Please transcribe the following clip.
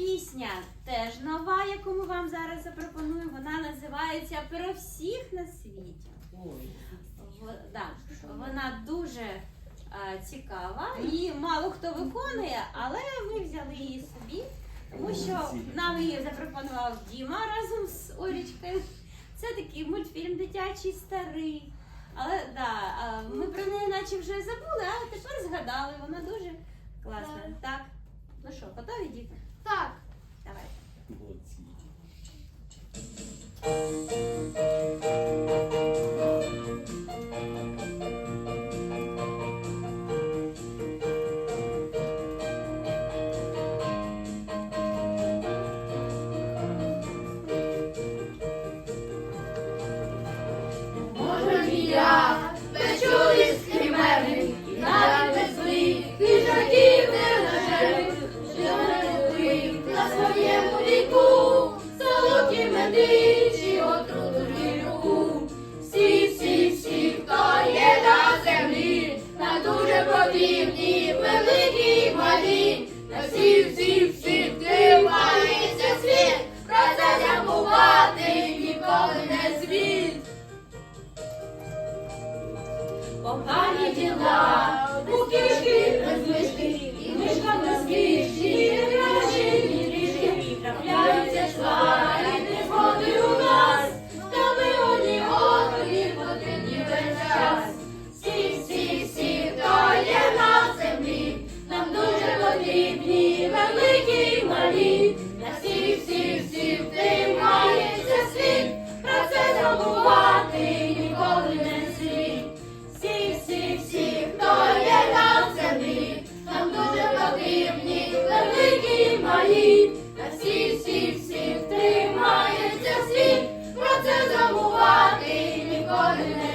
пісня теж нова, яку ми вам зараз запропонуємо. Вона називається Про всіх на світі. В- да, вона дуже е, цікава і мало хто виконує, але ми взяли її собі, тому що нам її запропонував Діма разом з Олічкою. Це такий мультфільм дитячий старий. Але да, е, ми про неї наче вже забули, а тепер згадали. Вона дуже класна. Так. Ну що, готові діти? Так. Погані діла, 축하드립니다.